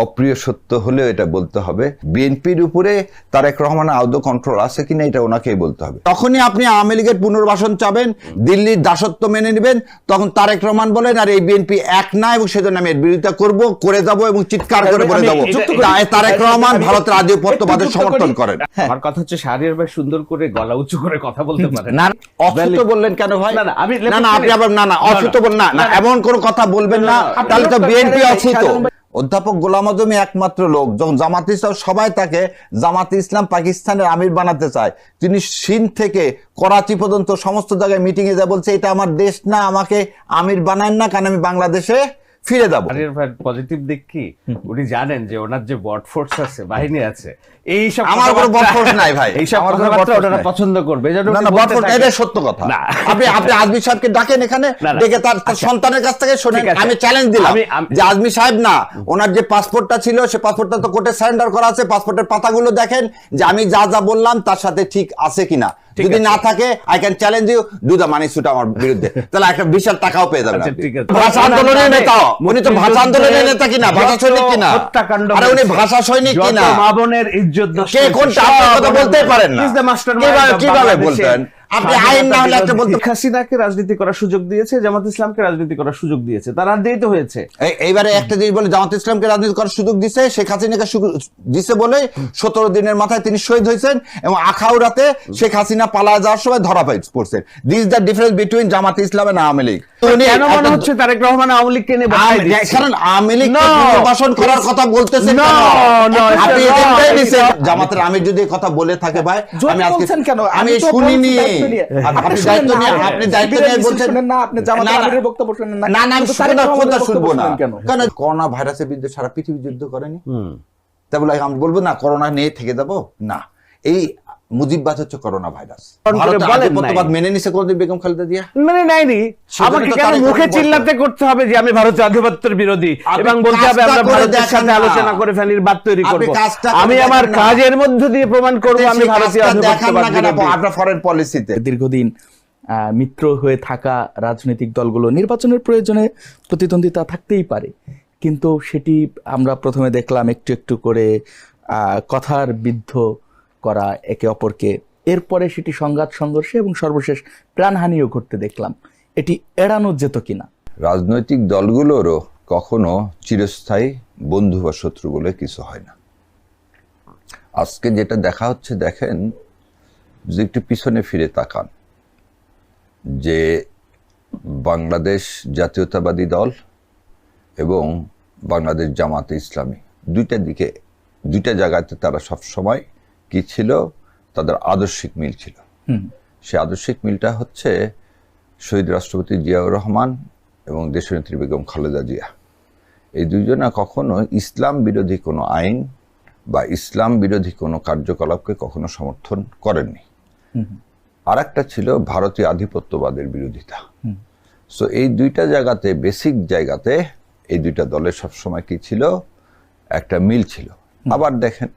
অপ্রিয় সত্য হলেও এটা বলতে হবে। বিএনপির উপরে তারেক রহমানের আদৌ কন্ট্রোল আছে কিনা এটা ওনাকেই বলতে হবে। তখনই আপনি আওয়ামী লীগের পুনর্বাসন চাবেন দিল্লির দাসত্ব মেনে নেবেন তখন তারেক রহমান বলেন আর এই বিএনপি এক না এবং সেজন্য আমি এর বিরোধিতা করব করে যাব এবং চিৎকার করে বলে দেবো। তারেক রহমান ভারতের আধিপত্যবাদের একটু সমর্থন করি। করেন। আমার কথা হচ্ছে শাহরিয়ার ভাই সুন্দর করে গলা উঁচু করে কথা বলতে পারে না অসুস্থ বললেন কেন ভাই? না, না, আমি না না আপনি আবার না না অসুস্থ বল না না এমন কোন কথা বলবেন না তাহলে তো বিএনপি ভাই- অধ্যাপক গোলাম আজমি একমাত্র লোক, যখন জামাত ইসলাম, সবাই তাকে জামাত ইসলাম পাকিস্তানের আমির বানাতে চায়। তিনি সিন থেকে করাচি পর্যন্ত সমস্ত জায়গায় মিটিংয়ে যা বলছে, এটা আমার দেশ না, আমাকে আমির বানান না, কারণ আমি বাংলাদেশে ফিরে যাব শাহরিয়ার ভাইয়ের পজিটিভ দিক কি উনি জানেন যে ওনার যে বট ফোর্স আছে বাহিনী আছে এই সব আমার কোনো বট ফোর্স নাই ভাই। এই সব কোনো কথাবার্তা ওনারা পছন্দ করবে না না বলতে বটফোর্ড এটা সত্য কথা আপনি আপনি আজমি সাহেবকে ডাকেন এখানে। ডেকে তার আচ্ছা। সন্তানের কাছ থেকে শোনেন। আমি চ্যালেঞ্জ দিলাম যে আজমি সাহেব না ওনার যে পাসপোর্টটা ছিল সে পাসপোর্টটা তো কোর্টে সারেন্ডার করা আছে পাসপোর্টের পাতাগুলো দেখেন যে আমি যা যা বললাম তার সাথে ঠিক আছে কিনা যদি না থাকে I can challenge you do the money suit আমার বিরুদ্ধে। তাহলে একটা বিশাল টাকাও পেয়ে যাবেন আচ্ছা। ভাষা আন্দোলনের নেতা। উনি তো ভাষা আন্দোলনের নেতা কিনা ভাষা সৈনিক কিনা? হত্যাকাণ্ড আরে উনি ভাষা সৈনিক কিনা? মা বোনের ইজ্জত কে কোন কোনটা আপনি কথা বলতে পারেন না। কীভাবে কীভাবে বলতেন? আপনি আইন না হলে একটা বলতে হাসিনাকে রাজনীতি করার সুযোগ দিয়েছে জামাত ইসলামকে রাজনীতি করার সুযোগ দিয়েছে। তার হাত দিয়েই তো হয়েছে এইবারে একটা জিনিস বলে জামাত ইসলামকে রাজনীতি করার সুযোগ দিছে শেখ হাসিনাকে দিছে বলে সতেরো দিনের মাথায় তিনি শহীদ হয়েছেন এবং আখাউড়াতে শেখ হাসিনা পালায় যাওয়ার সময় ধরা পড়ছেন। This the difference between Jamaat Islam and Awami League. কেন মনে হচ্ছে তারেক রহমান আওয়ামী লীগকে নিয়ে কারণ আওয়ামী লীগ নির্বাসন করার কথা it's আপনি জামাতের আমি যদি কথা বলে থাকে ভাই আমি আজকে আমি শুনিনি। করোনা ভাইরাসের বিরুদ্ধে সারা পৃথিবী যুদ্ধ করেনি? তা বলে আমি বলব না করোনা নিয়ে থেকে যাব? না। এই মুজিববাদ হচ্ছে করোনা ভাইরাস আধিপত্যবাদ মেনে নিছে কোনদিন বেগম খালেদা জিয়া? মানে সেজন্য আমাকে কেন মুখে চিল্লাতে করতে হবে যে আমি ভারতের আধিপত্যের বিরোধী? এবং বলতে হবে আমরা ভারতের সাথে আলোচনা করে ফেলির বাদ তৈরি করব। আমি আমার কাজের মধ্য দিয়ে প্রমাণ করব আমি ভারতীয় আধিপত্যবাদ না কেন? বিরোধী। আপনার ফরেন পলিসিতে দীর্ঘদিন আহ, মিত্র হয়ে থাকা রাজনৈতিক দলগুলো নির্বাচনের প্রয়োজনে প্রতিদ্বন্দ্বিতা থাকতেই পারে। কিন্তু সেটি আমরা প্রথমে দেখলাম একটু একটু করে আহ, কথার বিদ্ধ করা একে অপরকে। এরপরে সেটি সংঘাত, সংঘর্ষে এবং সর্বশেষ প্রাণহানিও ঘটতে দেখলাম। এটি এড়ানো যেত কিনা? রাজনৈতিক দলগুলোরও কখনো চিরস্থায়ী বন্ধু বা শত্রু বলে কিছু হয় না। আজকে যেটা দেখা হচ্ছে, দেখেন, যে একটু পিছনে ফিরে তাকান। যে বাংলাদেশ জাতীয়তাবাদী দল এবং বাংলাদেশ জামাতে ইসলামী, দুইটা দিকে, দুইটা জায়গাতে তারা সব সময় কি ছিল? তাদের আদর্শিক মিল ছিল। সে আদর্শিক মিলটা হচ্ছে শহীদ রাষ্ট্রপতি জিয়াউর রহমান এবং দেশনেত্রী বেগম খালেদা জিয়া। এই দুইজনা কখনো ইসলাম বিরোধী কোনো আইন বা ইসলাম বিরোধী কোনো কার্যকলাপকে কখনো সমর্থন করেননি। আর একটা ছিল ভারতীয় আধিপত্যবাদের বিরোধিতা। সো এই দুইটা জায়গাতে বেসিক জায়গাতে এই দুইটা দলের সবসময় কি ছিল? একটা মিল ছিল। আবার দেখেন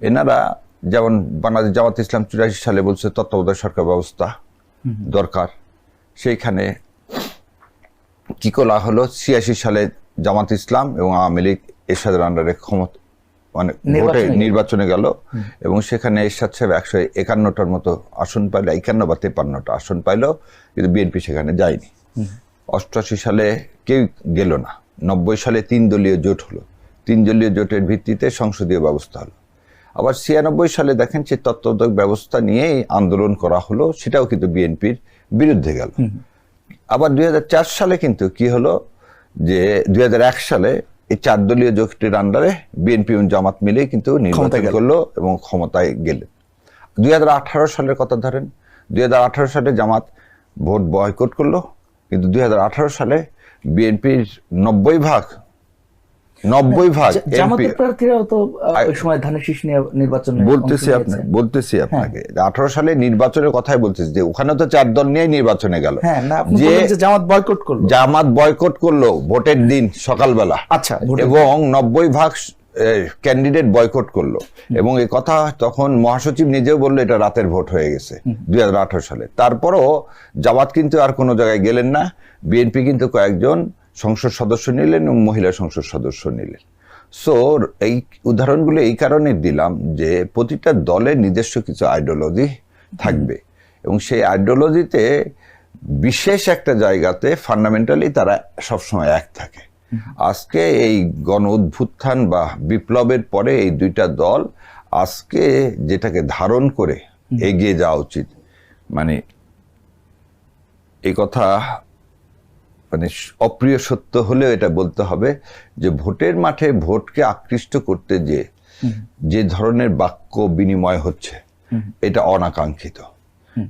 এনারা যেমন বাংলাদেশ জামাত ইসলাম চুরাশি সালে বলছে তত্ত্বাবধায়ক সরকার ব্যবস্থা দরকার। সেইখানে কি করা হলো? ছিয়াশি সালে জামাত ইসলাম এবং আওয়ামী লীগ এরশাদের আন্ডারে ক্ষমতা মানে ভোটে নির্বাচনে গেল। এবং সেখানে এরশাদ সাহেব একশো একান্নটার মতো আসন পাইলো একান্ন বা তেপান্নটা আসন পাইলো কিন্তু বিএনপি সেখানে যায়নি। অষ্টআশি সালে কেউ গেল না। নব্বই সালে তিন দলীয় জোট হলো। তিন দলীয় জোটের ভিত্তিতে সংসদীয় ব্যবস্থা হলো। আবার ছিয়ানব্বই সালে দেখেন যে তত্ত্বাবধায়ক ব্যবস্থা নিয়েই আন্দোলন করা হলো সেটাও কিন্তু বিএনপির বিরুদ্ধে গেল। আবার দু হাজার চার সালে কিন্তু কি হলো যে দু হাজার এক সালে এই চার দলীয় জোটের আন্ডারে বিএনপি এবং জামাত মিলে কিন্তু নির্বাচন করল এবং ক্ষমতায় গেলেন দুই সালের কথা ধরেন দুই হাজার আঠারো সালে জামাত ভোট বয়কট করল কিন্তু দুই হাজার আঠারো সালে বিএনপির নব্বই ভাগ নব্বই ভাগ জামাতের প্রার্থীরাও তো ওই সময় ধানের শীষ বলতেছি আপনি বলতেছি আপনাকে। আঠারো সালে নির্বাচনের কথাই বলতেছি যে ওখানে তো চার দল নিয়ে নির্বাচনে গেল। হ্যাঁ যে জামাত বয়কট করল। জামাত বয়কট করল ভোটের দিন সকালবেলা। আচ্ছা, এবং নব্বই ভাগ ক্যান্ডিডেট বয়কট করল। এবং এই কথা তখন মহাসচিব নিজেও বলল এটা রাতের ভোট হয়ে গেছে দুই হাজার আঠারো সালে। তারপরও জামাত কিন্তু আর কোনো জায়গায় গেলেন না। বিএনপি কিন্তু কয়েকজন সংসদ সদস্য নিলেন এবং মহিলা সংসদ সদস্য নিলেন। সো এই উদাহরণগুলো এই কারণে দিলাম যে প্রতিটা দলের নিজস্ব কিছু আইডিওলজি থাকবে। এবং সেই আইডিওলজিতে বিশেষ একটা জায়গাতে ফান্ডামেন্টালি তারা সবসময় এক থাকে। আজকে এই গণ উদ্ভুত্থান বা বিপ্লবের পরে এই দুইটা দল আজকে যেটাকে ধারণ করে এগিয়ে যাওয়া উচিত। মানে এই কথা মানে অপ্রিয় সত্য হলেও এটা বলতে হবে যে ভোটের মাঠে ভোটকে আকৃষ্ট করতে যে যে ধরনের বাক্য বিনিময় হচ্ছে এটা অনাকাঙ্ক্ষিত।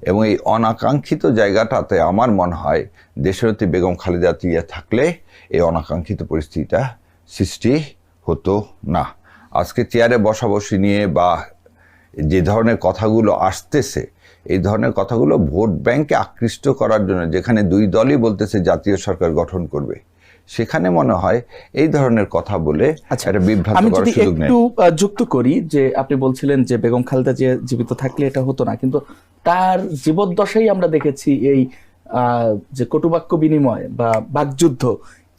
এবং এই অনাকাঙ্ক্ষিত জায়গাটাতে আমার মনে হয় দেশরতী বেগম খালেদা জিয়া থাকলে এই অনাকাঙ্ক্ষিত পরিস্থিতিটা সৃষ্টি হতো না। আজকে চেয়ারে বসাবসি নিয়ে বা যে ধরনের কথাগুলো আসতেছে এই ধরনের কথাগুলো ভোট ব্যাংকে আকৃষ্ট করার জন্য যেখানে দুই দলই বলতেছে জাতীয় সরকার গঠন করবে সেখানে মনে হয় এই ধরনের কথা বলে একটা বিভ্রান্ত আমি করার যদি সুযোগ নেই। একটু যুক্ত করি যে আপনি বলছিলেন যে বেগম খালেদা জিয়া জীবিত থাকলে এটা হতো না কিন্তু তার জীবদ্দশাই আমরা দেখেছি এই আহ, যে কটুবাক্য বিনিময় বা বাকযুদ্ধ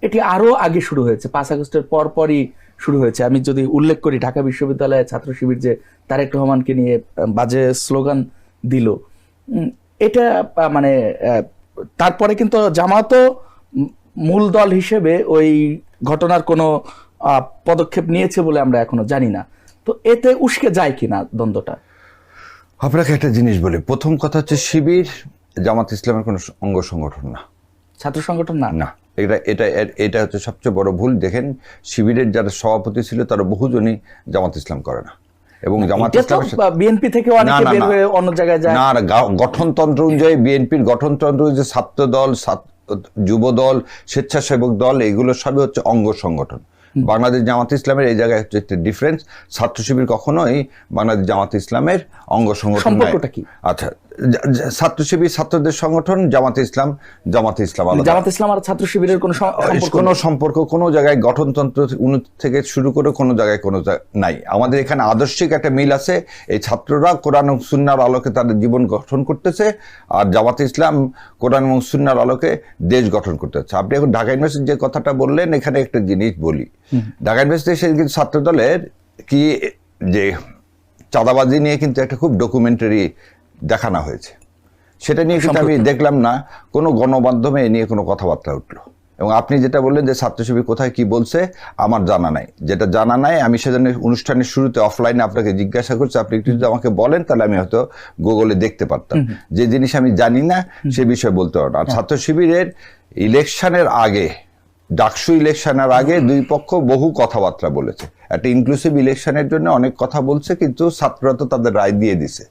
এটি আরও আগে শুরু হয়েছে পাঁচ আগস্টের পর পরই শুরু হয়েছে। আমি যদি উল্লেখ করি ঢাকা বিশ্ববিদ্যালয়ের ছাত্র শিবির যে তারেক রহমানকে নিয়ে বাজে স্লোগান দিল। এটা মানে তারপরে কিন্তু জামাতও মূল দল হিসেবে ওই ঘটনার কোনো পদক্ষেপ নিয়েছে বলে আমরা এখনও জানি না। তো এতে উস্কে যায় কিনা দ্বন্দ্বটা? আপনাকে একটা জিনিস বলি। প্রথম কথা হচ্ছে শিবির জামাত ইসলামের কোনো অঙ্গ সংগঠন না। ছাত্র সংগঠন না? না। এটা এটা এটা হচ্ছে সবচেয়ে বড় ভুল। দেখেন শিবিরের যারা সভাপতি ছিল তারা বহুজনই জামাত ইসলাম করে না। এবং জামাত বিএনপি থেকে না, অনেকে বের হয়ে অন্য জায়গায় যায়। না গঠনতন্ত্র অনুযায়ী বিএনপির গঠনতন্ত্র অনুযায়ী ছাত্র দল যুব দল স্বেচ্ছাসেবক দল এগুলো সবই হচ্ছে অঙ্গ সংগঠন। বাংলাদেশ জামাত ইসলামের এই জায়গায় হচ্ছে একটা ডিফারেন্স ছাত্র শিবির কখনোই বাংলাদেশ জামাত ইসলামের অঙ্গ সংগঠন সম্পর্কটা কি? আচ্ছা ছাত্র শিবির ছাত্রদের সংগঠন জামাত ইসলাম জামাত ইসলাম জামাত ইসলাম আর ছাত্র শিবিরের কোনো সম- সম্পর্ক কোনো সম্পর্ক কোনো জায়গায় গঠনতন্ত্র থেকে শুরু করে কোনো জায়গায় কোনো নাই। আমাদের এখানে আদর্শিক একটা মিল আছে। এই ছাত্ররা কোরআন এবং সুন্নার আলোকে তাদের জীবন গঠন করতেছে আর জামাত ইসলাম কোরআন এবং সুন্নার আলোকে দেশ গঠন করতেছে। আপনি এখন ঢাকা ইউনিভার্সিটির যে কথাটা বললেন এখানে একটা জিনিস বলি। ঢাকা ইউনিভার্সিটি কিন্তু ছাত্র দলের কি যে চাঁদাবাজি নিয়ে কিন্তু একটা খুব ডকুমেন্টারি দেখানো হয়েছে। সেটা নিয়ে কিন্তু আমি দেখলাম না কোনো গণমাধ্যমে এ নিয়ে কোনো কথাবার্তা উঠল। এবং আপনি যেটা বললেন যে ছাত্র শিবির কোথায় কি বলছে আমার জানা নাই। যেটা জানা নাই আমি সেজন্য অনুষ্ঠানের শুরুতে অফলাইনে আপনাকে জিজ্ঞাসা করছি আপনি একটু যদি আমাকে বলেন তাহলে আমি হয়তো গুগলে দেখতে পারতাম। যে জিনিস আমি জানি না সে বিষয়ে বলতে পারব আর ছাত্র শিবিরের ইলেকশনের আগে ডাকসু ইলেকশনের আগে দুই পক্ষ বহু কথাবার্তা বলেছে। একটা ইনক্লুসিভ ইলেকশনের জন্য অনেক কথা বলছে কিন্তু ছাত্ররা তো তাদের রায় দিয়ে দিছে।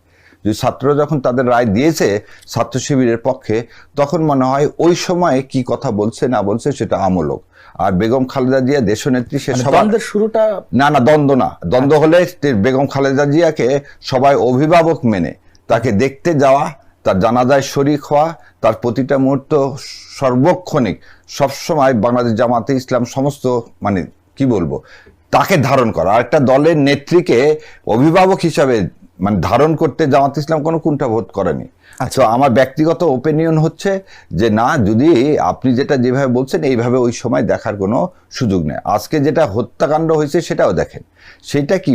যে ছাত্ররা যখন তাদের রায় দিয়েছে ছাত্র শিবিরের পক্ষে তখন মনে হয় ওই সময় কি কথা বলছে না বলছে সেটা আমূলক। আর বেগম খালেদা জিয়া দেশনেত্রী সে মানে সবার দ্বন্দ্বের শুরুটা না না দ্বন্দ্ব না। দ্বন্দ্ব হলে বেগম খালেদা জিয়াকে সবাই অভিভাবক মেনে তাকে দেখতে যাওয়া তার জানাজায় শরিক হওয়া তার প্রতিটা মুহূর্ত সর্বক্ষণিক সবসময় বাংলাদেশ জামাতে ইসলাম সমস্ত মানে কি বলব তাকে ধারণ করা। আর একটা দলের নেত্রীকে অভিভাবক হিসাবে মানে ধারণ করতে জামাত ইসলাম কোনো কুণ্ঠা বোধ করেনি। আচ্ছা। আমার ব্যক্তিগত ওপিনিয়ন হচ্ছে যে না যদি আপনি যেটা যেভাবে বলছেন এইভাবে ওই সময় দেখার কোনো সুযোগ নেই। আজকে যেটা হত্যাকাণ্ড হয়েছে সেটাও দেখেন। সেটা কি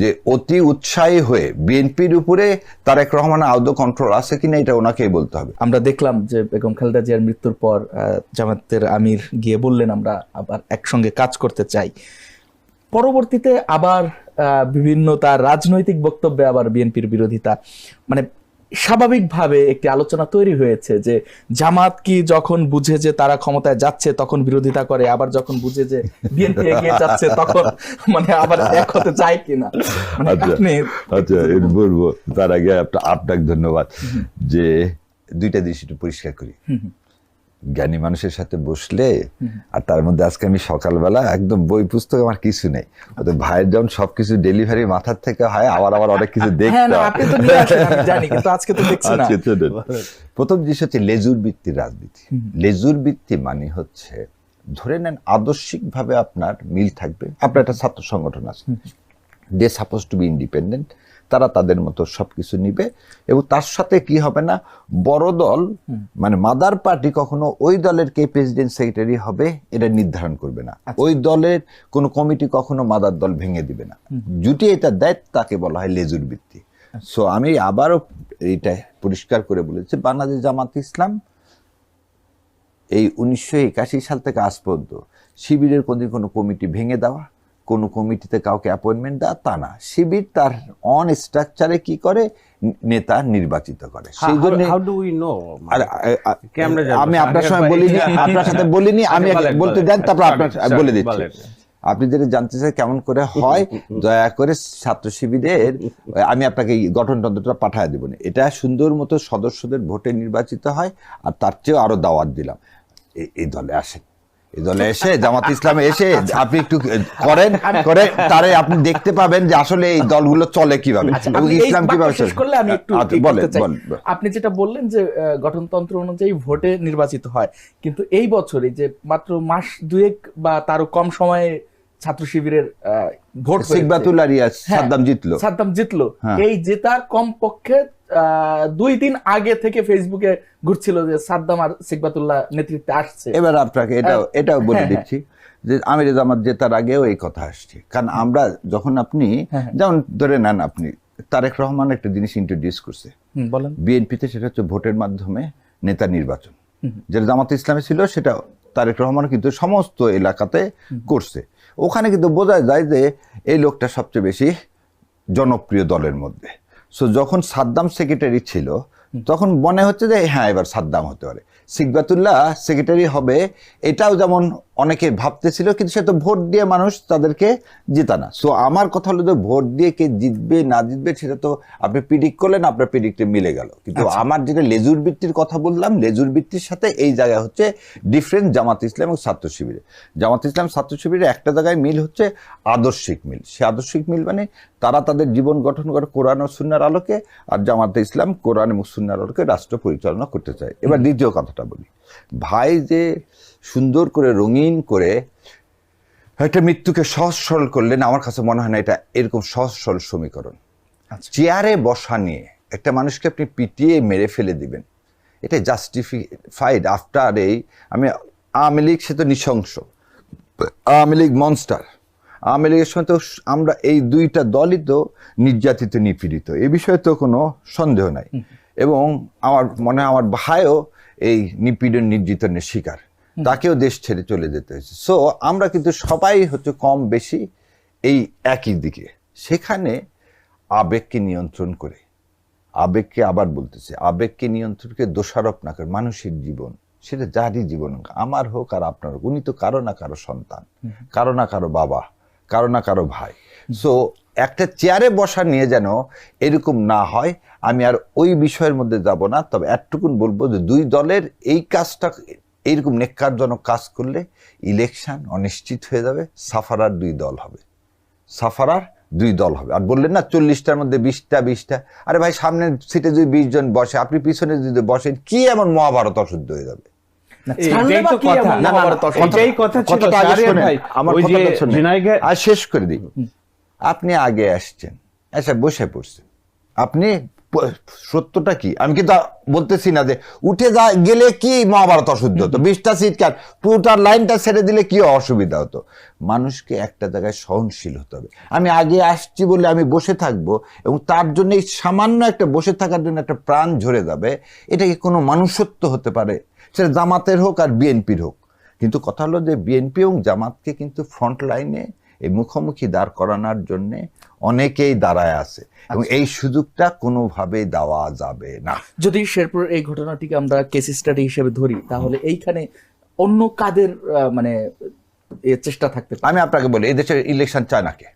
যে অতি উৎসাহী হয়ে বিএনপির উপরে তারেক রহমানের আদৌ কন্ট্রোল আছে কিনা এটা ওনাকেই বলতে হবে। আমরা দেখলাম যে বেগম খালেদা জিয়ার মৃত্যুর পর জামাতের আমির গিয়ে বললেন, আমরা আবার একসঙ্গে কাজ করতে চাই। পরবর্তীতে আবার বিভিন্ন তার রাজনৈতিক বক্তব্যে আবার বিএনপির বিরোধিতা। মানে স্বাভাবিকভাবে একটি আলোচনা তৈরি হয়েছে যে জামাত কি যখন বুঝে যে তারা ক্ষমতায় যাচ্ছে তখন বিরোধিতা করে আবার যখন বুঝে যে বিএনপি এগিয়ে যাচ্ছে তখন মানে আবার এক হতে চায় কিনা? মানে আচ্ছা আচ্ছা বলব তার আগে আপনাকে ধন্যবাদ যে দুইটা জিনিস একটু পরিষ্কার করি। জ্ঞানী মানুষের সাথে বসলে আর তার মধ্যে আজকে আমি সকালবেলা একদম বই পুস্তক আমার কিছু নেই। ওদের ভাইয়ের যেমন সবকিছু ডেলিভারি মাথার থেকে হয় আবার আবার অনেক কিছু দেখতে হয়। আজকে তো। প্রথম জিনিস হচ্ছে লেজুর ভিত্তির রাজনীতি। লেজুর বৃত্তি মানে হচ্ছে ধরে নেন আদর্শিক ভাবে আপনার মিল থাকবে। আপনার একটা ছাত্র সংগঠন আছে। They suppose to be independent তারা তাদের মতো সবকিছু নিবে এবং তার সাথে কি হবে না? বড় দল মানে মাদার পার্টি কখনো ওই দলের কে প্রেসিডেন্ট সেক্রেটারি হবে এটা নির্ধারণ করবে না। ওই দলের কোনো কমিটি কখনো মাদার দল ভেঙে দিবে না। জুটি এটা দেয় তাকে বলা হয় লেজুর ভিত্তি। সো আমি আবারও এইটা পরিষ্কার করে বলেছি বাংলাদেশ জামাত ইসলাম এই উনিশশো একাশি সাল থেকে আজ পর্যন্ত শিবিরের কোনো কোনো কমিটি ভেঙে দেওয়া কোনো কমিটিতে কাউকে অ্যাপয়েন্টমেন্ট দেওয়া তা না। শিবির তার অন স্ট্রাকচারে কি করে? নেতা নির্বাচিত করে। সেই জন্য? আমি আপনার সঙ্গে বলিনি আপনার সাথে বলিনি আমি বলতে দেন তারপর আপনার বলে দিচ্ছি। আপনি যেটা জানতে চাই কেমন করে হয় দয়া করে ছাত্র শিবিরের আমি আপনাকে গঠনতন্ত্রটা পাঠায় দেবো না। এটা সুন্দর মতো সদস্যদের ভোটে নির্বাচিত হয় আর তার চেয়েও আরও দাওয়াত দিলাম। এই দলে আসেন। এই দলে এসে জামাত ইসলামে এসে আপনি একটু করেন করে তারে আপনি দেখতে পাবেন যে আসলে এই দলগুলো চলে কীভাবে আচ্ছা, এবং ইসলাম কীভাবে শেষ করলে আমি একটু আচ্ছা, বলেন আপনি যেটা বললেন যে গঠনতন্ত্র অনুযায়ী ভোটে নির্বাচিত হয় কিন্তু এই বছরে যে মাত্র মাস দুয়েক বা তারও কম সময়ে ছাত্র শিবিরের ভোট হয়েছে। সিকবাতুল্লাহ হ্যাঁ, সাদ্দাম জিতলো। সাদ্দাম জিতলো। হ্যাঁ। এই জেতার কমপক্ষে দুই দিন আগে থেকে ফেসবুকে ঘুরছিল যে সাদ্দাম আর সিকবাতুল্লাহ নেতৃত্বে আসছে। এবার আপনাকে এটাও এটাও বলে দিচ্ছি যে আমির জামাত জেতার আগেও এই কথা আসছে। কারণ আমরা যখন আপনি হ্যাঁ, যেমন ধরে নেন আপনি তারেক রহমান একটা জিনিস ইন্ট্রোডিউস করছে। বলেন। বিএনপিতে সেটা হচ্ছে ভোটের মাধ্যমে নেতা নির্বাচন। যেটা জামাত ইসলামে ছিল সেটা তারেক রহমান কিন্তু সমস্ত এলাকাতে করছে। ওখানে কিন্তু বোঝা যায় যে এই লোকটা সবচেয়ে বেশি জনপ্রিয় দলের মধ্যে। সো যখন সাদ্দাম সেক্রেটারি ছিল, তখন মনে হচ্ছে যে হ্যাঁ এবার সাদ্দাম হতে পারে। সিকবাতুল্লাহ সেক্রেটারি হবে, এটাও যেমন অনেকে ভাবতেছিল কিন্তু সে তো ভোট দিয়ে মানুষ তাদেরকে জেতা না। সো আমার কথা হলো যে ভোট দিয়ে কে জিতবে না জিতবে সেটা তো আপনি প্রিডিক্ট করলেন আপনার প্রিডিক্টে মিলে গেল। কিন্তু আমার যেটা লেজুর বৃত্তির কথা বললাম লেজুর বৃত্তির সাথে এই জায়গায় হচ্ছে ডিফারেন্স জামাত ইসলাম এবং ছাত্র শিবিরে। জামাত ইসলাম ছাত্র শিবিরে একটা জায়গায় মিল হচ্ছে আদর্শিক মিল। সে আদর্শিক মিল মানে তারা তাদের জীবন গঠন করে কোরআন ও সুন্নার আলোকে আর জামাতে ইসলাম কোরআন এবং সুন্নার আলোকে রাষ্ট্র পরিচালনা করতে চায়। এবার দ্বিতীয় কথাটা বলি। ভাই যে সুন্দর করে রঙিন করে একটা মৃত্যুকে সহজ সরল করলেন আমার কাছে মনে হয় না এটা এরকম সহজ সরল সমীকরণ। চেয়ারে বসা নিয়ে একটা মানুষকে আপনি পিটিয়ে মেরে ফেলে দিবেন এটা জাস্টিফাইড আফটার এই আমি আওয়ামী লীগ সে তো নৃশংস আওয়ামী লীগ মনস্টার আওয়ামী লীগের সময় তো আমরা এই দুইটা দলই তো নির্যাতিত নিপীড়িত এ বিষয়ে তো কোনো সন্দেহ নাই। এবং আমার মনে হয় আমার ভাইও এই নিপীড়ন নির্যাতনের শিকার। তাকেও দেশ ছেড়ে চলে যেতে হয়েছে। সো আমরা কিন্তু সবাই হচ্ছে কম বেশি এই একই দিকে। সেখানে আবেগকে নিয়ন্ত্রণ করে আবেগকে আবার বলতেছে আবেগকে নিয়ন্ত্রণকে দোষারোপ না করে মানুষের জীবন সেটা যারই জীবন হোক আমার হোক আর আপনার হোক উনি তো কারও না কারও সন্তান কারও না কারও বাবা কারও না কারও ভাই। সো একটা চেয়ারে বসা নিয়ে যেন এরকম না হয় আমি আর ওই বিষয়ের মধ্যে যাব না তবে এতটুকুন বলব যে দুই দলের এই কাজটা এইরকম নেককারজনক কাজ করলে ইলেকশন অনিশ্চিত হয়ে যাবে সাফারার দুই দল হবে। সাফারার দুই দল হবে। আর বললেন না চল্লিশটার মধ্যে বিশটা বিশটা। আরে ভাই সামনের সিটে যদি বিশ জন বসে আপনি পিছনে যদি বসেন কি এমন মহাভারত অশুদ্ধ হয়ে যাবে? আর শেষ করে দিই। আপনি আগে আসছেন। আচ্ছা বসে পড়ছেন। আপনি সত্যটা কি? আমি কিন্তু বলতেছি না যে উঠে যা গেলে কি মহাভারত অশুদ্ধ হতো? বিশটা সিট কার পুরোটার লাইনটা ছেড়ে দিলে কি অসুবিধা হতো? মানুষকে একটা জায়গায় সহনশীল হতে হবে। আমি আগে আসছি বলে আমি বসে থাকব এবং তার জন্য এই সামান্য একটা বসে থাকার জন্য একটা প্রাণ ঝরে যাবে এটা কি কোনো মানুষত্ব হতে পারে। সেটা জামাতের হোক আর বিএনপির হোক। কিন্তু কথা হলো যে বিএনপি এবং জামাতকে কিন্তু ফ্রন্ট লাইনে এই মুখোমুখি দাঁড় করানোর জন্য অনেকেই দাঁড়ায় আছে এবং এই সুযোগটা কোনোভাবেই দেওয়া যাবে না। যদি শেরপুর এই ঘটনাটিকে আমরা কেস স্টাডি হিসেবে ধরি তাহলে এইখানে অন্য কাদের মানে চেষ্টা থাকতে আমি আপনাকে বলি এই দেশের ইলেকশন চায় নাকে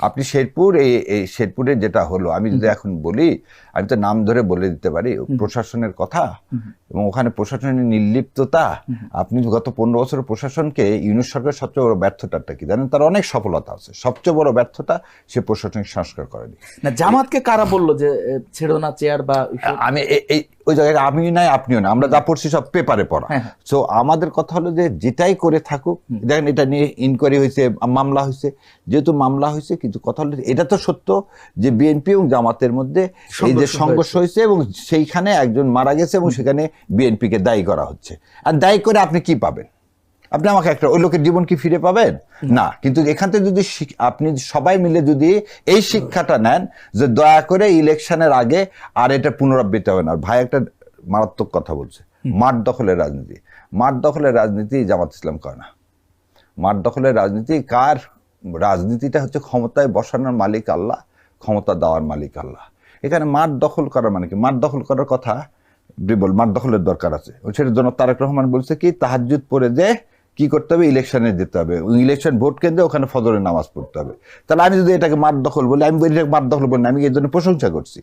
আপনি শেরপুর এই এই শেরপুরে যেটা হলো আমি যদি এখন বলি আমি তো নাম ধরে বলে দিতে পারি প্রশাসনের কথা? এবং ওখানে প্রশাসনের নির্লিপ্ততা আপনি গত পনেরো বছর প্রশাসনকে ইউনিট সরকারের সবচেয়ে বড় ব্যর্থতাটা কি? জানেন তার অনেক সফলতা আছে। সবচেয়ে বড় ব্যর্থতা সে প্রশাসনিক সংস্কার করেনি। না জামাতকে কারা বলল যে ছেড়ো না চেয়ার বা আমি এই ওই জায়গায় আমি নাই আপনিও না। আমরা যা পড়ছি সব পেপারে পড়া। হ্যাঁ, হ্যাঁ। সো আমাদের কথা হলো যে যেটাই করে থাকুক দেখেন এটা নিয়ে ইনকোয়ারি হয়েছে মামলা হয়েছে। যেহেতু মামলা হয়েছে কিন্তু কথা হলো এটা তো সত্য যে বিএনপি এবং জামাতের মধ্যে এই যে সংঘর্ষ হয়েছে। এবং সেইখানে একজন মারা গেছে এবং সেখানে বিএনপিকে দায়ী করা হচ্ছে। আর দায়ী করে আপনি কি পাবেন? আপনি আমাকে একটা ওই লোকের জীবন কি ফিরে পাবেন? না। কিন্তু এখান থেকে যদি আপনি সবাই মিলে যদি এই শিক্ষাটা নেন যে দয়া করে ইলেকশনের আগে আর এটা পুনরাবৃত্তি হবে না। ভাই একটা মারাত্মক কথা বলছে। মাঠ দখলের রাজনীতি। মাঠ দখলের রাজনীতি জামাত ইসলাম করে না। মাঠ দখলের রাজনীতি কার রাজনীতিটা হচ্ছে ক্ষমতায় বসানোর মালিক আল্লাহ ক্ষমতা দেওয়ার মালিক আল্লাহ। এখানে মাঠ দখল করার মানে কি? মাঠ দখল করার কথা বল মাঠ দখলের দরকার আছে। সেটার জন্য তারেক রহমান বলছে কি তাহাজুদ পরে যে কি করতে হবে? ইলেকশনে যেতে হবে। ইলেকশন ভোট কেন্দ্রে ওখানে ফজরের নামাজ পড়তে হবে। তাহলে আমি যদি এটাকে মাঠ দখল বলি আমি এটাকে মাঠ দখল বলি আমি এর জন্য প্রশংসা করছি।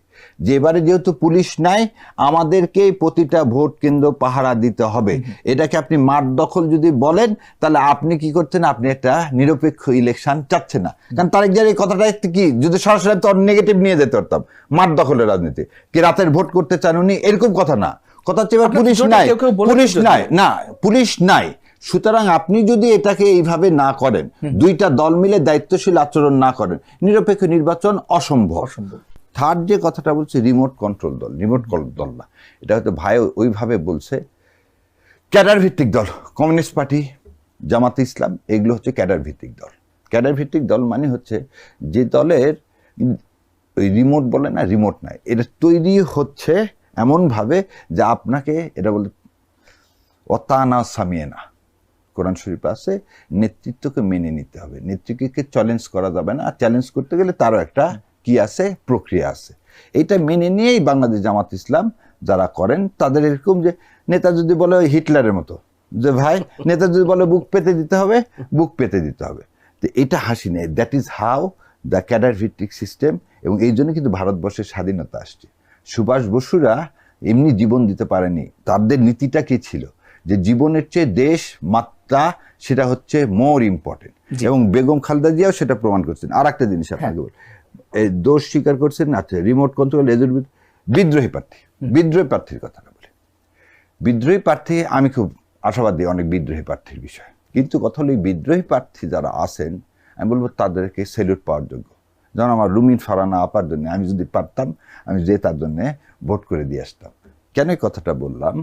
যে এবারে যেহেতু পুলিশ নাই আমাদেরকে প্রতিটা ভোট কেন্দ্র পাহারা দিতে হবে। এটাকে আপনি মাঠ দখল যদি বলেন তাহলে আপনি কি করছেন? আপনি একটা নিরপেক্ষ ইলেকশন চাচ্ছেন না। কারণ তারেক জিয়ার এই কথাটা একটু কি যদি সরাসরি তো নেগেটিভ নিয়ে যেতে পারতাম মাঠ দখলের রাজনীতি। কি রাতের ভোট করতে চান উনি এরকম কথা না। কথা হচ্ছে এবার পুলিশ নাই পুলিশ নাই না পুলিশ নাই। সুতরাং আপনি যদি এটাকে এইভাবে না করেন দুইটা দল মিলে দায়িত্বশীল আচরণ না করেন নিরপেক্ষ নির্বাচন অসম্ভব। অসম্ভব। থার্ড যে কথাটা বলছে রিমোট কন্ট্রোল দল রিমোট দল না। এটা হয়তো ভাই ওইভাবে বলছে ক্যাডার ভিত্তিক দল কমিউনিস্ট পার্টি জামাতে ইসলাম এগুলো হচ্ছে ক্যাডার ভিত্তিক দল। ক্যাডার ভিত্তিক দল মানে হচ্ছে যে দলের ওই রিমোট বলে না রিমোট নাই। এটা তৈরি হচ্ছে এমনভাবে যে আপনাকে এটা বলে অতানা সামিয়ে না কোরআন শরীফ আছে, নেতৃত্বকে মেনে নিতে হবে। নেতৃত্বকে চ্যালেঞ্জ করা যাবে না। আর চ্যালেঞ্জ করতে গেলে তারও একটা কি আছে? প্রক্রিয়া আছে। এটা মেনে নিয়েই বাংলাদেশ জামাত ইসলাম যারা করেন, তাদের এরকম যে নেতা যদি বলে হিটলারের মতো, যে ভাই, নেতা যদি বলে বুক পেতে দিতে হবে, বুক পেতে দিতে হবে। তো এটা হাসি নেই। That is how the cadre ভিত্তিক সিস্টেম এবং এই জন্য কিন্তু ভারতবর্ষের স্বাধীনতা আসছে। সুভাষ বসুরা এমনি জীবন দিতে পারেনি। তাদের নীতিটা কি ছিল? যে জীবনের চেয়ে দেশ মাত্রা সেটা হচ্ছে মোর ইম্পর্টেন্ট এবং বেগম খালেদা জিয়াও সেটা প্রমাণ করছেন। আর একটা জিনিস আপনাকে বলি এই দোষ স্বীকার করছেন আচ্ছা রিমোট কন্ট্রোল এদের বিদ্রোহী প্রার্থী। বিদ্রোহী প্রার্থীর কথাটা বলে। বিদ্রোহী প্রার্থী আমি খুব আশাবাদী অনেক বিদ্রোহী প্রার্থীর বিষয়। কিন্তু কথা হলো এই বিদ্রোহী প্রার্থী যারা আছেন আমি বলব তাদেরকে সেলুট পাওয়ার যোগ্য। যেমন আমার রুমিন ফারানা আপার জন্য আমি যদি পারতাম আমি যে তার জন্য ভোট করে দিয়ে আসতাম। কেন এই কথাটা বললাম?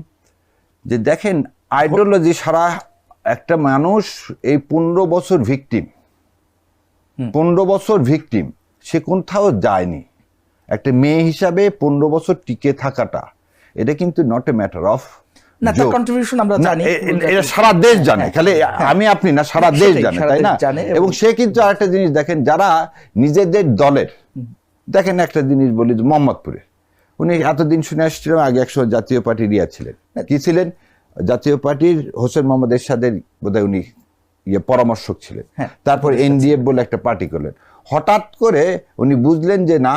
যে দেখেন আইডিওলজি সারা একটা মানুষ এই পনেরো বছর ভিকটিম। পনেরো বছর ভিকটিম সে কোথাও যায়নি। একটা মেয়ে হিসাবে পনেরো বছর টিকে থাকাটা এটা কিন্তু নট এ ম্যাটার অফ সারা দেশ জানে খালি আমি আপনি না সারা হ্যাঁ, দেশ জানে তাই না? এবং- সে কিন্তু আরেকটা জিনিস দেখেন যারা নিজেদের দলের দেখেন একটা জিনিস বলি যে মোহাম্মদপুরে উনি এতদিন শুনে আসছিলাম আগে একশো জাতীয় পার্টির ইয়া ছিলেন। কি ছিলেন? জাতীয় পার্টির হোসেন মোহাম্মদ এরশাদের বোধহয় উনি ইয়ে পরামর্শক ছিলেন। হ্যাঁ, তারপর এনডিএফ বলে একটা পার্টি করলেন। হঠাৎ করে উনি বুঝলেন যে না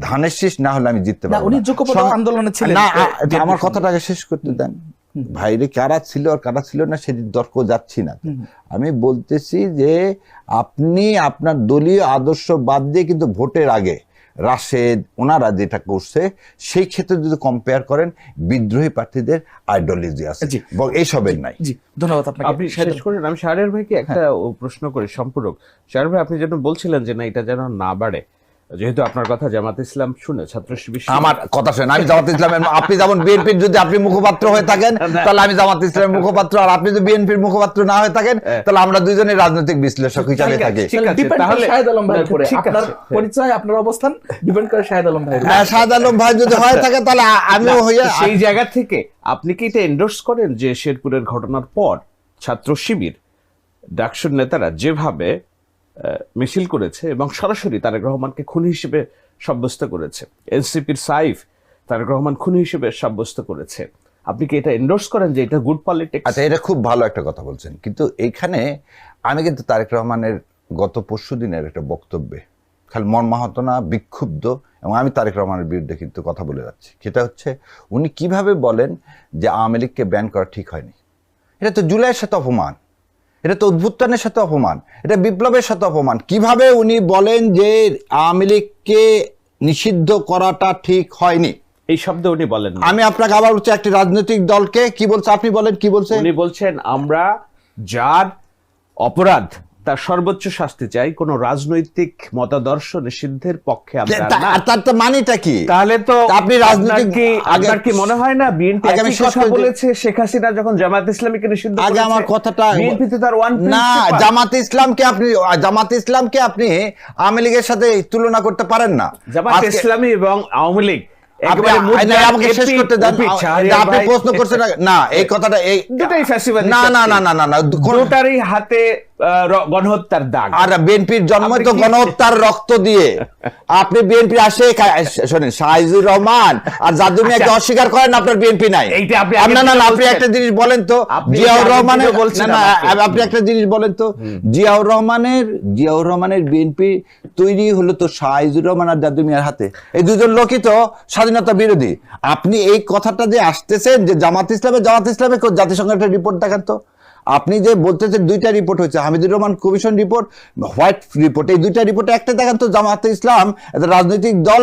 ধানের শেষ না হলে আমি জিততে পারব আন্দোলনে ছিলেন। না আমার। কথাটাকে শেষ করতে দেন। ভাইরে কারা ছিল আর কারা ছিল না সেটি তর্ক যাচ্ছি না। আমি বলতেছি যে আপনি আপনার দলীয় আদর্শ বাদ দিয়ে কিন্তু ভোটের আগে রাশেদ ওনারা যেটা করছে সেই ক্ষেত্রে যদি কম্পেয়ার করেন বিদ্রোহী প্রার্থীদের আইডিওলজি আছে। জি। এবং এইসবের নাই। জি ধন্যবাদ আপনাকে। আপনি শেষ করেন আমি শাহরের ভাইকে একটা প্রশ্ন করি সম্পূরক। শাহরের ভাই আপনি যেন বলছিলেন যে না এটা যেন না বাড়ে যেহেতু আপনার কথা জামাত ইসলাম শুনে ছাত্র শিবির আমার কথা শুনে আমি জামাত ইসলামের আপনি যেমন বিএনপির যদি আপনি মুখপাত্র হয়ে থাকেন তাহলে আমি জামাত ইসলামের মুখপাত্র আর আপনি যদি বিএনপির মুখপাত্র না হয়ে থাকেন তাহলে আমরা দুজনে রাজনৈতিক বিশ্লেষক হিসাবে থাকি। শাহেদ আলম আপনার পরিচয় আপনার অবস্থান ডিপেন্ড করে শাহেদ আলম ভাইয়ের উপরে। হ্যাঁ, শাহাদ আলম ভাই যদি হয়ে থাকে তাহলে আমিও হইয়া সেই জায়গা থেকে আপনি কি এটা এন্ডোর্স করেন যে শেরপুরের ঘটনার পর ছাত্র শিবির ডাকসুর নেতারা যেভাবে মিছিল করেছে এবং সরাসরি তারেক রহমানকে খুনি হিসেবে সাব্যস্ত করেছে। এনসিপির সাইফ তারেক রহমান খুনি হিসেবে সাব্যস্ত করেছে। আপনি কি এটা এন্ডোর্স করেন যে এটা গুড পলিটিক্স আচ্ছা এটা খুব ভালো একটা কথা বলছেন। কিন্তু এইখানে আমি কিন্তু তারেক রহমানের গত পরশু দিনের একটা বক্তব্যে, খালি মর্মাহত না, বিক্ষুব্ধ, এবং আমি তারেক রহমানের বিরুদ্ধে কিন্তু কথা বলে যাচ্ছি। সেটা হচ্ছে, উনি কীভাবে বলেন যে আওয়ামী লীগকে ব্যান করা ঠিক হয়নি? এটা তো জুলাইয়ের সাথে অপমান। এটা তো উদ্ভুত্তানের সাথে অপমান এটা বিপ্লবের সাথে অপমান। কীভাবে উনি বলেন যে আওয়ামী লীগকে নিষিদ্ধ করাটা ঠিক হয়নি? এই শব্দ উনি বলেন আমি আপনাকে আবার বলছি একটি রাজনৈতিক দলকে কি বলছে? আপনি বলেন কি বলছেন? উনি বলছেন আমরা যার অপরাধ তার সর্বোচ্চ শাস্তি চাই। কোন রাজনৈতিক মতাদর্শ নিষিদ্ধের পক্ষে তার তো মানিটা কি? তাহলে তো আপনি আপনার কি কি মনে হয় না বিএনপি কথা বলেছে? শেখ হাসিনা যখন জামাত ইসলামীকে নিষিদ্ধ আগে আমার কথাটা বিএনপি তো তার ওয়ান না জামাত ইসলামকে আপনি জামাত ইসলামকে আপনি আওয়ামী লীগের সাথে তুলনা করতে পারেন না। জামাত ইসলামী এবং আওয়ামী লীগ। আমাকে শেষ করতে দেন। আপনি প্রশ্ন করছেন না- এই কথাটা এই দুটাই ফ্যাসিবাদী না না না না না না দুটারই হাতে গণহত্যার দাগ। আর বিএনপির জন্ম তো গণহত্যার রক্ত দিয়ে। আপনি বিএনপি আসে শোনেন শাহিজুর রহমান আর জাদু মিয়াকে আচ্ছা। অস্বীকার করেন আপনার বিএনপি নাই। এইটা আপনি না না আপনি একটা জিনিস বলেন তো জিয়াউর রহমানের বলছেন না, আপনি। একটা জিনিস বলেন তো জিয়াউর রহমানের জিয়াউর রহমানের বিএনপি তৈরি হলো তো শাহিজুর রহমান আর জাদু মিয়ার হাতে। এই দুজন লোকই তো স্বাধীনতা বিরোধী। আপনি এই কথাটা যে আসতেছেন যে জামাত ইসলামে জামাত ইসলামে জাতিসংঘের একটা রিপোর্ট দেখান তো। আপনি যে বলতেছেন দুইটা রিপোর্ট হয়েছে, Hamidur Rahman commission report white report এই দুইটা রিপোর্টে একটা দেখেন তো জামাতে ইসলাম রাজনৈতিক দল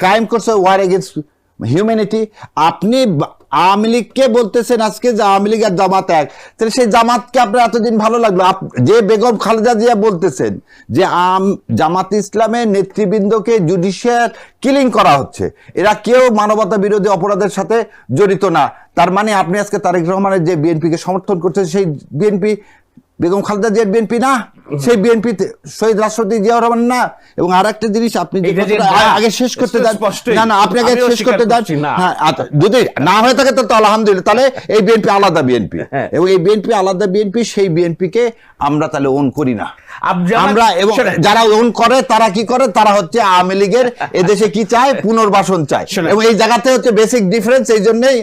ক্রাইম করছে ওয়ার এগেনস্ট হিউম্যানিটি আপনি আওয়ামী লীগকে বলতেছেন আজকে যে আওয়ামী লীগ আর জামাত এক। তাহলে সেই জামাতকে আপনার এতদিন ভালো লাগল? যে বেগম খালেদা জিয়া বলতেছেন যে আম জামাত ইসলামের নেতৃবৃন্দকে জুডিশিয়াল কিলিং করা হচ্ছে। এরা কেউ মানবতা বিরোধী অপরাধের সাথে জড়িত না। তার মানে আপনি আজকে তারেক রহমানের যে বিএনপিকে সমর্থন করছেন, সেই বিএনপি বেগম খালেদা জিয়ার বিএনপি না সেই বিএনপি শহীদ রাষ্ট্রপতি জিয়াউর রহমান না। এবং আর একটা জিনিস আপনি আগে শেষ করতে দেন না না আপনি আগে শেষ করতে দেন। হ্যাঁ আচ্ছা, যদি না হয়ে থাকে তো তো আলহামদুলিল্লাহ। তাহলে এই বিএনপি আলাদা বিএনপি হ্যাঁ। এবং এই বিএনপি আলাদা বিএনপি সেই বিএনপিকে আমরা তাহলে ওন করি না। আমরা এবং যারা ওন করে তারা কি করে? তারা হচ্ছে আওয়ামী লীগের এদেশে কি চায়? পুনর্বাসন চায়। এবং এই জায়গাতে হচ্ছে বেসিক ডিফারেন্স এই জন্যই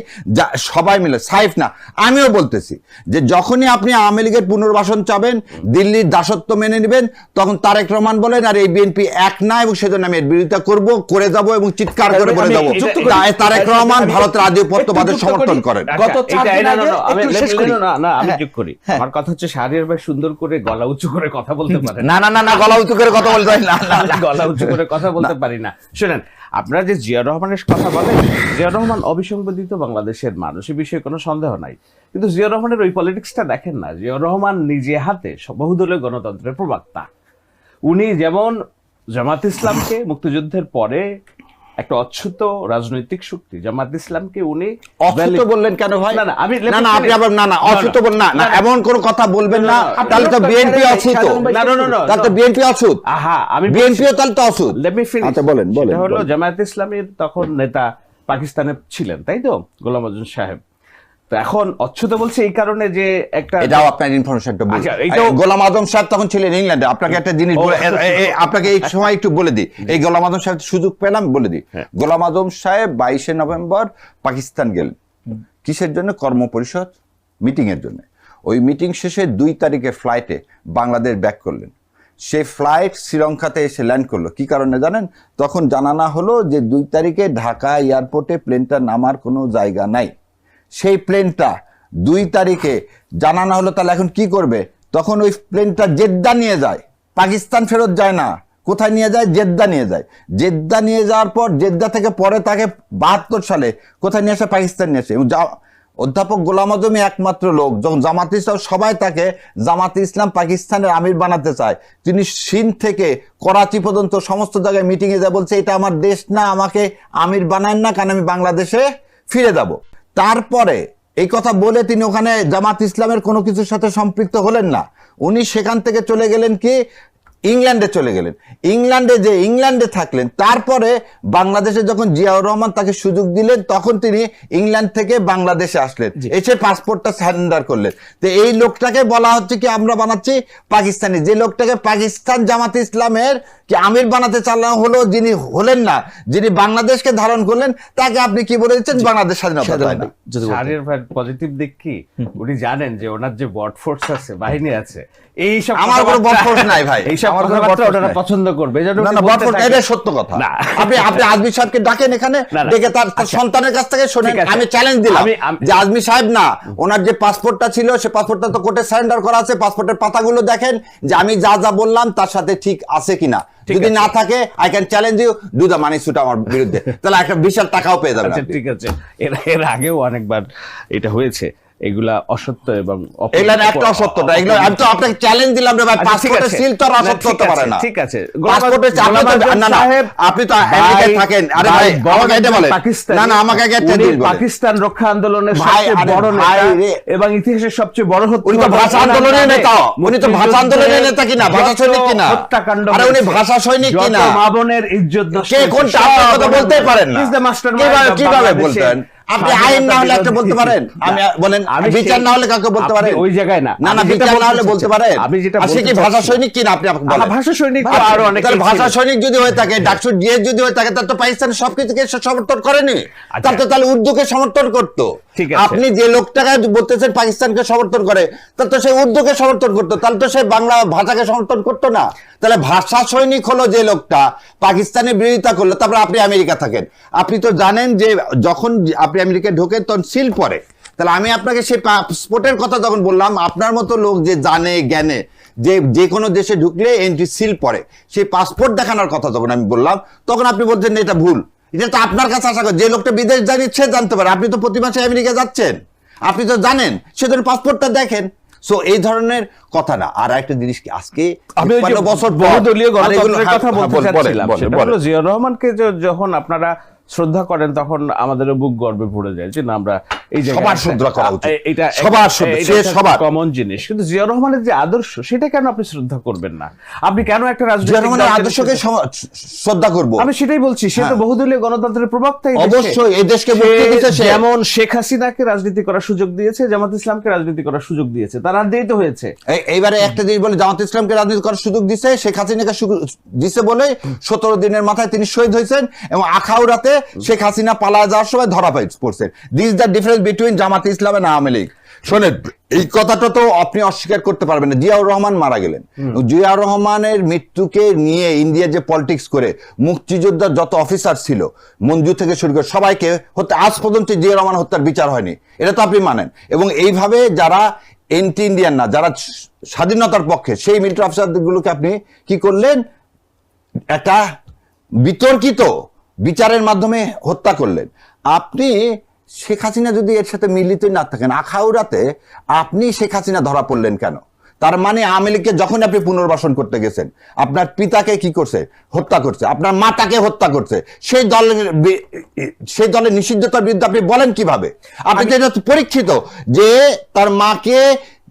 সবাই মিলে সাইফ না আমিও বলতেছি যে যখনই আপনি আওয়ামী লীগের পুনর্বাসন চাবেন দিল্লির দাসত্ব মেনে নেবেন তখন তারেক রহমান বলেন আর এই বিএনপি এক না এবং সেজন্য আমি এর বিরোধিতা করব করে যাব এবং চিৎকার করে আমি- বলে দেবো করি। তারেক রহমান ভারতের আধিপত্যবাদের সমর্থন করেন। গত আচ্ছা, এটা- না, আমি- করি। আমি হ্যাঁ। যোগ করি। আমার কথা হচ্ছে শাহরিয়ার ভাই সুন্দর করে গলা উঁচু করে কথা বলতে পারেন না। না না না গলা উঁচু করে কথা বলতে না। গলা উঁচু করে কথা বলতে পারি না। শুনেন আপনারা যে জিয়া রহমানের কথা বলেন জিয়া রহমান অবিসংবাদিত বাংলাদেশের মানুষ এ বিষয়ে কোনো সন্দেহ নাই। কিন্তু জিয়া রহমানের ওই পলিটিক্সটা দেখেন না। জিয়া রহমান নিজে হাতে বহুদলীয় গণতন্ত্রের প্রবক্তা। উনি যেমন জামাত ইসলামকে মুক্তিযুদ্ধের পরে একটা অচ্ছুত রাজনৈতিক শক্তি জামাত ইসলামকে উনি অচ্ছুত বললেন কেন ভাই না, না, আমি- না না আপনি আবার না না অচ্ছুত বল না না। এমন কোন কথা বলবেন না তাহলে তো বিএনপি ভাই না, না, না, তাহলে তো বিএনপি অচ্ছুত আহা আমি বিএনপিও তাহলে তো অচ্ছুত লেট মি ফিনিশ আচ্ছা বলেন বলেন হলো। জামায়াত ইসলামের তখন নেতা পাকিস্তানে ছিলেন তাই তো গোলাম আজম সাহেব তো এখন অচ্ছুত বলছে এই কারণে যে একটা এটাও আপনার আচ্ছা, গোলাম আজম সাহেব তখন ছিলেন ইংল্যান্ডে। আপনাকে একটা জিনিস আপনাকে এই সময় একটু বলে দিই। এই গোলাম আজম সাহেব সুযোগ পেলাম বলে দিই। হ্যাঁ। গোলাম আজম সাহেব বাইশে নভেম্বর পাকিস্তান গেলেন। কিসের জন্য? কর্ম পরিষদ মিটিং এর জন্য। ওই মিটিং শেষে দুই তারিখে ফ্লাইটে বাংলাদেশ ব্যাক করলেন। সে ফ্লাইট শ্রীলঙ্কাতে এসে ল্যান্ড করল। কি কারণে জানেন? তখন জানানো হলো যে দুই তারিখে ঢাকা এয়ারপোর্টে প্লেনটা নামার কোনো জায়গা নাই। সেই প্লেনটা দুই তারিখে জানানো হলো, তাহলে এখন কি করবে? তখন ওই প্লেনটা জেদ্দা নিয়ে যায়। পাকিস্তান ফেরত যায় না। কোথায় নিয়ে যায়? জেদ্দা নিয়ে যায়। জেদ্দা নিয়ে যাওয়ার পর, জেদ্দা থেকে পরে তাকে বাহাত্তর সালে কোথায় নিয়ে আসে? পাকিস্তান নিয়ে আসে। যা- অধ্যাপক গোলাম আজমই একমাত্র লোক। যখন জামাত ইসলাম, সবাই তাকে জামাত ইসলাম পাকিস্তানের আমির বানাতে চায়। তিনি সিন থেকে করাচি পর্যন্ত সমস্ত জায়গায় মিটিংয়ে যায়, বলছে, এটা আমার দেশ না, আমাকে আমির বানায় না, কারণ আমি বাংলাদেশে ফিরে যাব। তারপরে এই কথা বলে তিনি ওখানে জামাত ইসলামের কোনো কিছুর সাথে সম্পৃক্ত হলেন না। উনি সেখান থেকে চলে গেলেন কি? ইংল্যান্ডে চলে গেলেন। ইংল্যান্ডে যে ইংল্যান্ডে থাকলেন তারপরে বাংলাদেশে যখন জিয়াউর রহমান তাকে সুযোগ দিলেন তখন তিনি ইংল্যান্ড থেকে বাংলাদেশে আসলেন। এসে পাসপোর্টটা সারেন্ডার করলেন। তো এই লোকটাকে বলা হচ্ছে কি আমরা বানাচ্ছি পাকিস্তানি। যে লোকটাকে পাকিস্তান জামাত ইসলামের কি আমির বানাতে চালানো হলো যিনি হলেন না যিনি বাংলাদেশকে ধারণ করলেন তাকে আপনি কি বলে দিচ্ছেন? বাংলাদেশ স্বাধীনতা পজিটিভ দিক কি? উনি জানেন যে ওনার যে বট ফোর্স আছে বাহিনী আছে এইসব আমার কোনো কথাবার্তা- নাই ভাই। এইসব কথাবার্তা বদফোর্স পছন্দ করবে না না বলতে এটা সত্য কথা। আপনি আপনি আজমি সাহেবকে ডাকেন এখানে না, না। ডেকে তার তার সন্তানের কাছ থেকে শোনেন। আমি চ্যালেঞ্জ দিলাম আমি- আমি- যে আজমি সাহেব না ওনার যে পাসপোর্টটা ছিল সে পাসপোর্টটা তো কোর্টে সারেন্ডার করা আছে পাসপোর্টের পাতাগুলো দেখেন যে আমি যা যা বললাম তার সাথে ঠিক আছে কিনা। যদি না থাকে I can challenge you do the money suit আমার বিরুদ্ধে। তাহলে একটা বিশাল টাকাও পেয়ে যাবেন আচ্ছা ঠিক আছে। এর এর আগেও অনেকবার এটা হয়েছে। এগুলা অসত্য এবং এগুলো একটা অসত্যটা। এগুলো আমি তো আপনাকে চ্যালেঞ্জ দিলাম রে ভাই আচ্ছা, পাসপোর্টের আছে। সিল তো অসত্য হতে পারে না। ঠিক আছে। গোলাম পাসপোর্টের আপনি তো না না আপনি তো আমেরিকায় থাকেন। আরে ভাই, আমাকে এটা বলেন। না না আমাকে আগে একটা দিন পাকিস্তান রক্ষা আন্দোলনের সবচেয়ে বড় নেতা এবং ইতিহাসের সবচেয়ে বড় হত্যা উনি তো ভাষা আন্দোলনের নেতা। উনি তো ভাষা আন্দোলনের নেতা কিনা? ভাষা সৈনিক কিনা? হত্যাকাণ্ড আরে উনি ভাষা সৈনিক কিনা? মা বোনের ইজ্জত কে কোনটা সব কথা বলতেই পারেন না। কীভাবে of কীভাবে বাংলাদেশের বলতেন? আপনি আইন না হলে একটা বলতে পারেন। আমি বলেন বিচার না হলে কাকে বলতে পারেন। ওই জায়গায় না না না বিচার না হলে বলতে পারেন। যেটা কি ভাষা সৈনিক সৈনিক কিনা আপনি আমাকে বলেন। ভাষা সৈনিক তো ভাই, আরও অনেক ভাষা সৈনিক যদি হয়ে থাকে ডাকসু ডিএস যদি হয়ে থাকে তার তো পাকিস্তান সবকিছুকে সমর্থন করেনি। আচ্ছা। তার তো তাহলে উর্দুকে সমর্থন করতো। আপনি যে লোকটাকে বলতেছেন পাকিস্তানকে সমর্থন করে তাহলে তো সে উর্দুকে সমর্থন করতো, তাহলে তো সে বাংলা ভাষাকে সমর্থন করতো না। তাহলে ভাষা সৈনিক হলো যে লোকটা, পাকিস্তানের বিরোধিতা করল, তারপরে আপনি আমেরিকা থাকেন। আপনি তো জানেন যে যখন আপনি আমেরিকায় ঢোকেন, তখন সিল পরে তাহলে আমি আপনাকে সেই পাসপোর্টের কথা যখন বললাম, আপনার মতো লোক যে জানে, জ্ঞানে, যে যে কোনো দেশে ঢুকলে এন্ট্রি সিল পরে সেই পাসপোর্ট দেখানোর কথা যখন আমি বললাম, তখন আপনি বলছেন এটা ভুল। এটা তো আপনার কাছে আশা করি যে লোকটা বিদেশ জানি সে জানতে পারে। আপনি তো প্রতি মাসে আমেরিকা যাচ্ছেন। আপনি তো জানেন সে সেজন্য পাসপোর্টটা দেখেন। সো এই ধরনের কথা না। আর একটা জিনিস কি আজকে আমি ওই যে 53 বছর বহুদলীয় গণতন্ত্রের হ্যাঁ, কথা হ্যাঁ, বলতে চাচ্ছিলাম। হলো জিয়া রহমানকে যখন আপনারা শ্রদ্ধা করেন তখন আমাদেরও বুক গর্বে পড়ে যায় যে না আমরা এই সবার শ্রদ্ধা করা উচিত। এটা সবার শ্রদ্ধা, সে সবার। কমন জিনিস কিন্তু জিয়া রহমানের যে আদর্শ সেটা কেন আপনি শ্রদ্ধা করবেন না আপনি কেন একটা জিয়া রাজনৈতিক রহমানের আদর্শকে শ্রদ্ধা- করব আমি সেটাই বলছি সে তো হ্যাঁ। বহুদলীয় গণতন্ত্রের প্রবক্তা। অবশ্যই এই দেশকে মুক্তি দিতে সে যেমন শেখ হাসিনাকে রাজনীতি করার সুযোগ দিয়েছে জামাত ইসলামকে রাজনীতি করার সুযোগ দিয়েছে তার হাত দিয়েই তো হয়েছে এই- এইবারে একটা জিনিস বলে জামাত ইসলামকে রাজনীতি করার সুযোগ দিছে শেখ হাসিনাকে দিছে বলে সতেরো দিনের মাথায় তিনি শহীদ হয়েছেন এবং আখাউড়াতে শেখ হাসিনা পালা যাওয়ার সময় ধরা পাই পড়ছেন this the difference between Jamaat Islam and Awami League. শোনেন এই কথাটা তো আপনি অস্বীকার করতে পারবেন না। জিয়াউর রহমান মারা গেলেন। জিয়াউর রহমানের মৃত্যুকে নিয়ে ইন্ডিয়া যে পলিটিক্স করে মুক্তিযোদ্ধার যত অফিসার ছিল মঞ্জু থেকে শুরু করে সবাইকে হত্যা আজ পর্যন্ত জিয়া রহমান হত্যার বিচার হয়নি। এটা তো আপনি মানেন। এবং এইভাবে যারা এন্টি ইন্ডিয়ান না যারা স্বাধীনতার পক্ষে সেই মিলিটারি অফিসারগুলোকে আপনি কি করলেন? একটা বিতর্কিত বিচারের মাধ্যমে হত্যা করলেন। আপনি শেখ হাসিনা যদি এর সাথে মিলিত না থাকেন আখাউড়াতে আপনি শেখ হাসিনা ধরা পড়লেন কেন? তার মানে আওয়ামী লীগকে যখন আপনি পুনর্বাসন করতে গেছেন আপনার পিতাকে কি করছে? হত্যা করছে। আপনার মাতাকে হত্যা করছে। সেই দলের সেই দলের নিষিদ্ধতার বিরুদ্ধে আপনি বলেন কীভাবে? আপনি তো এটা পরীক্ষিত যে তার মাকে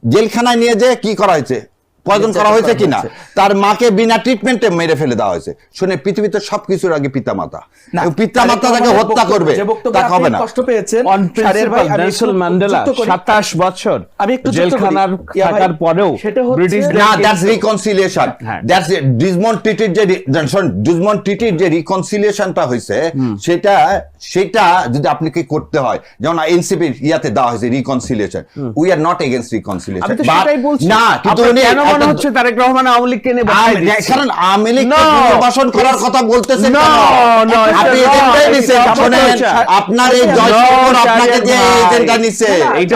জেলখানায় নিয়ে যে কি করা হয়েছে? পয়জন করা হয়েছে কিনা? তার মাকে বিনা ট্রিটমেন্টে মেরে ফেলে দেওয়া হয়েছে। শুনে পৃথিবীতে সবকিছুর আগে পিতা মাতা পিতা মাতা তাকে হত্যা করবে তা হবে না। কষ্ট পেয়েছেন নেলসন ম্যান্ডেলা যুক্ত করি। সাতাশ বছর আমি একটু। জেলখানার থাকার পরেও ব্রিটিশদের না দ্যাটস রিকনসিলিয়েশন। দ্যাটস ডিজমন্ড টিটির যে ডিজমন্ড টিটির যে রিকনসিলিয়েশনটা হয়েছে সেটা সেটা যদি আপনাকে করতে হয় যেমন এনসিপি ইয়াতে দেওয়া হয়েছে reconciliation we are not against reconciliation আমি তো সেটাই বলছি। না কিন্তু উনি মনে হচ্ছে তারেক রহমান আওয়ামী লীগকে নিয়ে কারণ আওয়ামী লীগ করার কথা আপনি এজেন্ডাই নিছেন, অপপ্রচার। আপনার এই জয়শঙ্কর আপনাকে যে এজেন্ডা নিছে।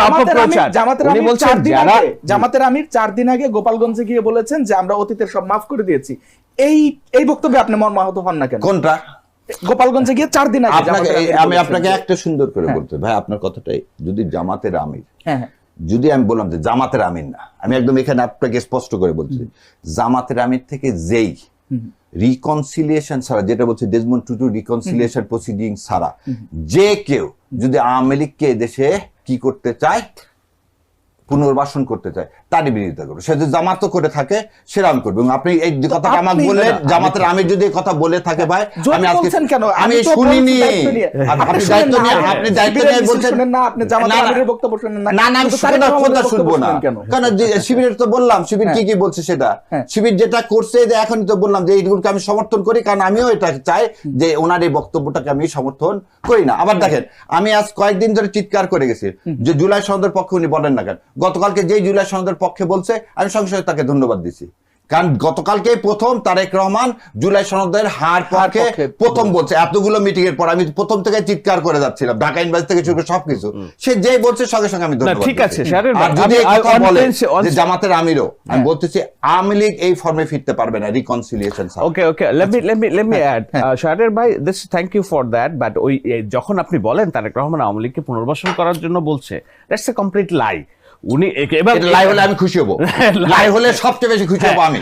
অপপ্রচার। জামাতের আমির বলছেন চার দিন যারা- আগে- জামাতের আমির চার দিন আগে গোপালগঞ্জে গিয়ে বলেছেন যে আমরা অতীতের সব মাফ করে দিয়েছি। এই এই বক্তব্যে আপনি মর্মাহত হন না কেন? কোনটা? গোপালগঞ্জে গিয়ে চার দিন আগে আমি আপনাকে একটা সুন্দর করে হ্যাঁ। বলতে ভাই আপনার কথাটাই যদি জামাতের আমির হ্যাঁ হ্যাঁ। যদি আমি বললাম যে জামাতের আমির না আমি একদম এখানে আপনাকে স্পষ্ট করে বলছি জামাতের আমির থেকে যেই রিকনসিলিয়েশন ছাড়া যেটা বলছে ডেজমন্ড টুটু রিকনসিলিয়েশন প্রসিডিং ছাড়া যে কেউ যদি আওয়ামী লীগকে দেশে কি করতে চায় পুনর্বাসন করতে চায় তারই বিরোধিতা করবে। সে যদি জামাত করে থাকে সেরাম করবে। এবং আপনি এই কথাটা আমাকে বললেন না, জামাতের আমির যদি কথা বলে থাকে ভাই আমি আজকে কেন? আমি আমি শুনিনি। আপনি আপনি দায়িত্ব নিয়ে আপনি দায়িত্ব শিবিরের নিয়ে বলছেন। না, আপনি জামাতের না, না, আমিরের বক্তব্য শুনেন না। না না আমি শুনে কথা শুনব না। কারণ শিবিরের তো বললাম শিবির কি কি বলছে সেটা। হ্যাঁ। শিবির যেটা করছে যে এখনই তো বললাম যে এইগুলোকে আমি সমর্থন করি কারণ আমিও এটা চাই যে ওনার এই বক্তব্যটাকে আমি সমর্থন করি না। আবার দেখেন আমি আজ কয়েকদিন ধরে চিৎকার করে গেছি। যে জুলাই সনদের পক্ষে উনি বলেন না কেন? গতকালকে যেই জুলাই সনদের পক্ষে বলছে আমি সঙ্গে সঙ্গে তাকে ধন্যবাদ দিছি। কারণ গতকালকে প্রথম তারেক রহমান জুলাই সনদের হার পক্ষে প্রথম বলছে। এতগুলো মিটিং এর পর আমি প্রথম থেকে চিৎকার করে যাচ্ছিলাম ঢাকা ইউনিভার্সিটি থেকে শুরু করে সবকিছু। সে যেই বলছে সঙ্গে সঙ্গে আমি ধন্যবাদ ঠিক আছে, আর যদি এই কথা বলে যে জামাতের আমিরও আমি বলতেছি আওয়ামী লীগ এই ফর্মে ফিরতে পারবে না reconciliation okay okay let me let me let me add Shahriar ভাই this thank you for that but ওই যখন আপনি বলেন তারেক রহমান আওয়ামী লীগকে পুনর্বাসন করার জন্য বলছে দ্যাটস এ কমপ্লিট লাই উনি এবার লাই হলে আমি খুশি হব। লাই হলে সবচেয়ে বেশি খুশি হব আমি।